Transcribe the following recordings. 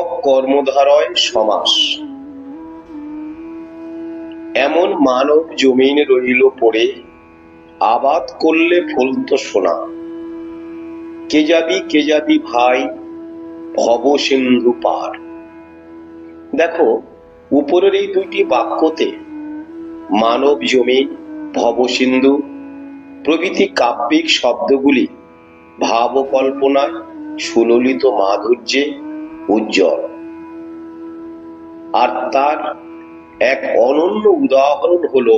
রূপক কর্মধারয় সমাস। এমন মানব জমিন রহিল পড়ে, আবাদ করলে ফলতো সোনা। কে যাবি কে যাবি ভাই, ভব সিন্ধু পার। দেখো, উপরের এই দুইটি বাক্যতে মানব জমিন ভবসিন্ধু প্রভৃতি কাব্যিক শব্দগুলি ভাব কল্পনায় সুললিত মাধুর্যে উজ্জ্বল। আর তার এক অনন্য উদাহরণ হল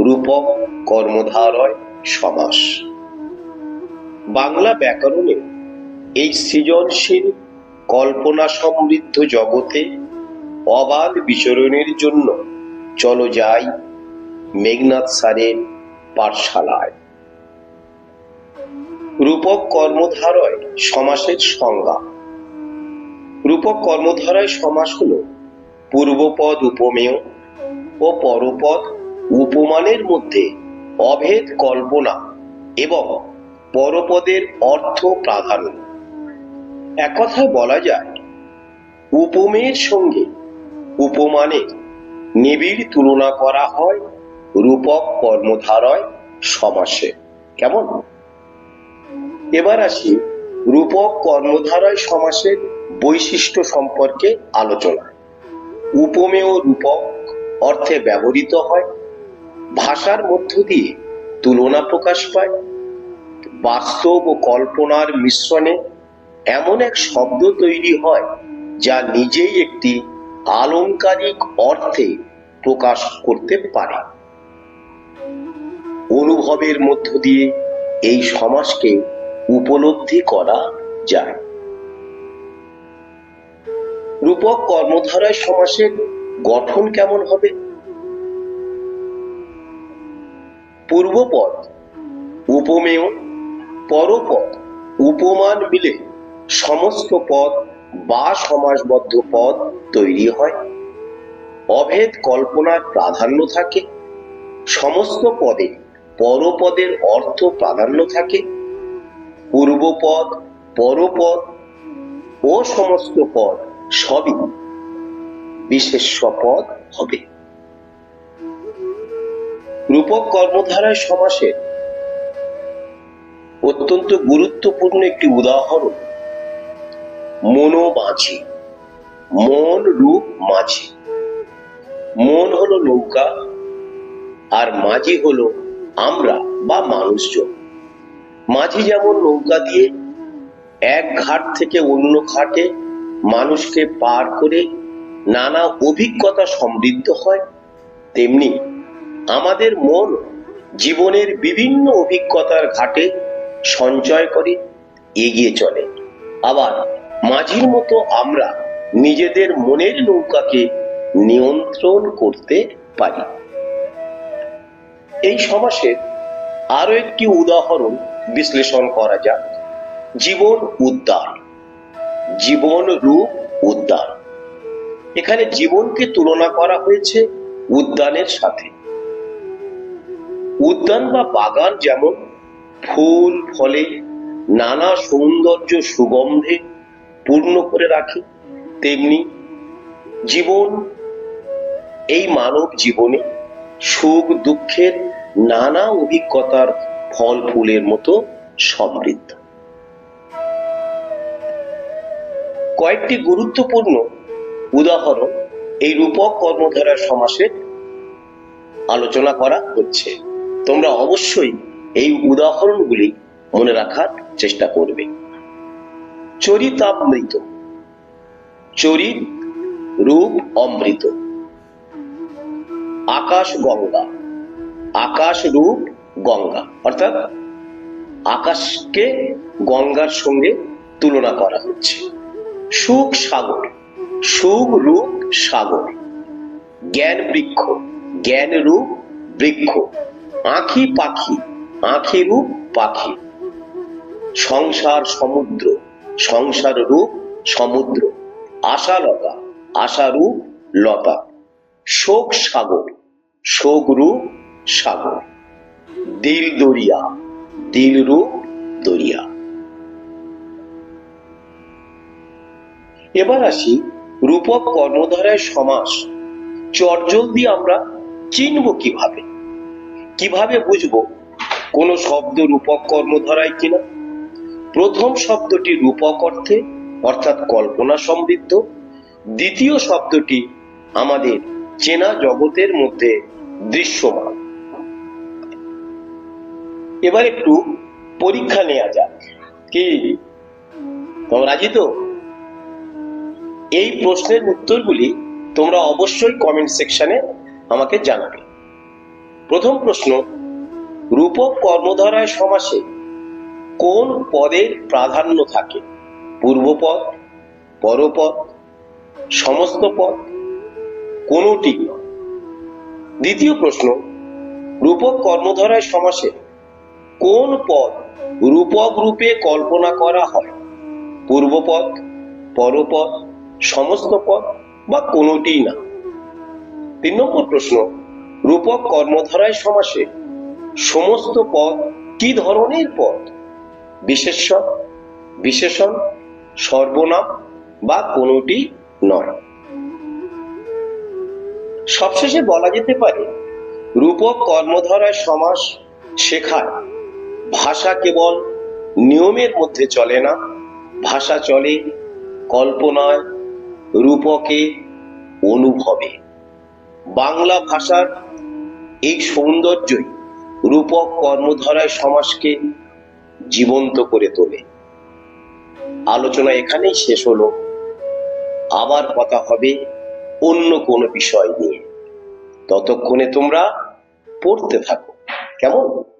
রূপক কর্মধারয় সমাস। বাংলা ব্যাকরণে এই সৃজনশীল কল্পনা সমৃদ্ধ জগতে অবাধ বিচরণের জন্য চলো যাই মেঘনাথ স্যারের পাঠশালায়। রূপক কর্মধারয় সমাসের সংজ্ঞা। রূপক কর্মধারয় সমাস হল। পূর্বপদ উপমেয় ও পরপদ উপমানের মধ্যে অভেদ কল্পনা এবং পরপদের অর্থ প্রাধান্য। এক কথায় বলা যায়, উপমেয়ের সঙ্গে উপমানের নিবিড় তুলনা করা হয় রূপক কর্মধারয় সমাসে। কেমন? এবার আসি রূপক কর্মধারয় সমাসের বৈশিষ্ট্য সম্পর্কে আলোচনা। উপমেয় রূপক অর্থে ব্যবহৃত হয়, ভাষার মধ্য দিয়ে তুলনা প্রকাশ পায়, বাস্তব ও কল্পনার মিশ্রণে এমন এক শব্দ তৈরি হয় যা নিজেই একটি আলংকারিক অর্থে প্রকাশ করতে পারে। অনুভবের মধ্য দিয়ে এই সমাজকে উপলব্ধি করা যায়। রূপক কর্মধারায় সমাসের গঠন কেমন হবে? পূর্বপদ, উপমেয়, পরপদ, উপমান মিলে সমস্ত পদ বা সমাসবদ্ধ পদ তৈরি হয়। অভেদ কল্পনার প্রাধান্য থাকে। সমস্ত পদে পরপদের অর্থ প্রাধান্য থাকে। পূর্বপদ, পরপদ ও সমস্ত পদ সবই বিশেষ্য পদ হবে। রূপক কর্মধারায় সমাসের অত্যন্ত গুরুত্বপূর্ণ একটি উদাহরণ মনো মাঝি মন রূপ মাঝি। মন হলো নৌকা আর মাঝি হলো আমরা বা মানুষজন। মাঝি যেমন নৌকা দিয়ে এক ঘাট থেকে অন্য ঘাটে মানুষকে পার করে নানা অভিজ্ঞতা সমৃদ্ধ হয়, তেমনি আমাদের মন জীবনের বিভিন্ন অভিজ্ঞতার ঘাটে সঞ্চয় করে এগিয়ে চলে। আবার মাঝির মতো আমরা নিজেদের মনের নৌকাকে নিয়ন্ত্রণ করতে পারি। এই সমাসের আরও একটি উদাহরণ বিশ্লেষণ করা যাক। জীবন উদ্যান। জীবন রূপ উদ্যান। এখানে জীবনকে তুলনা করা হয়েছে উদ্যানের সাথে। উদ্যান বা বাগান যেমন ফুল, ফলে নানা সৌন্দর্য সুগন্ধে পূর্ণ করে রাখে, তেমনি জীবন এই মানব জীবনে সুখ, দুঃখের নানা অভিজ্ঞতার ফল, ফুলের মতো সমৃদ্ধ। কয়েকটি গুরুত্বপূর্ণ উদাহরণ এই রূপক কর্মধারার সমাসে আলোচনা করা হচ্ছে। তোমরা অবশ্যই এই উদাহরণগুলি মনে রাখার চেষ্টা করবে। চরিতামৃত। চরিত রূপ অমৃত। আকাশ গঙ্গা। আকাশ রূপ গঙ্গা। অর্থাৎ আকাশকে গঙ্গার সঙ্গে তুলনা করা হচ্ছে। সুখ সাগর, সুখ রূপ সাগর। জ্ঞান বৃক্ষ, জ্ঞান রূপ বৃক্ষ, আঁখি পাখি, আঁখি রূপ পাখি। সংসার সমুদ্র, সংসার রূপ সমুদ্র, আশা আশালতা আশারূপ লতা। শোক সাগর, শোক রূপ সাগর। দিল দরিয়া, দিল রূপ দরিয়া। এবার আসি রূপক কর্মধারায় সমাস। চটজলদি আমরা চিনব কীভাবে? কীভাবে বুঝব কোন শব্দ রূপক কর্মধারায় কিনা? প্রথম শব্দটি রূপক অর্থে, অর্থাৎ কল্পনা সমৃদ্ধ। দ্বিতীয় শব্দটি আমাদের চেনা জগতের মধ্যে দৃশ্যমান। এবার একটু পরীক্ষা নেওয়া যাক। কি? তোমরা রাজি তো? এই প্রশ্নের উত্তরগুলি তোমরা অবশ্যই কমেন্ট সেকশনে আমাকে জানাবে। প্রথম প্রশ্ন, রূপক কর্মধারায় সমাসে কোন পদের প্রাধান্য থাকে? পূর্বপদ, পরপদ, সমস্ত পদ, কোনটি দ্বিতীয় প্রশ্ন, রূপক কর্মধারায় সমাসে কোন পদ রূপক রূপে কল্পনা করা হয়? পূর্বপদ, পরপদ সমস্ত পদ বা কোনটিই না। তিন নম্বর প্রশ্ন, রূপক কর্মধারায় সমাসে সমস্ত পদ কি ধরনের পদ বিশেষ্য, বিশেষণ, সর্বনাম বা কোনটি নয়। সবশেষে বলা যেতে পারে, রূপক কর্মধারায় সমাস শেখায়, ভাষা কেবল নিয়মের মধ্যে চলে না, ভাষা চলে কল্পনায় রূপকে অনুভবে। বাংলা ভাষার এই সৌন্দর্যই রূপক কর্মধারায় সমাজকে জীবন্ত করে তোলে। আলোচনা এখানেই শেষ হলো। আবার কথা হবে অন্য কোনো বিষয় নিয়ে। ততক্ষণে তোমরা পড়তে থাকো। কেমন?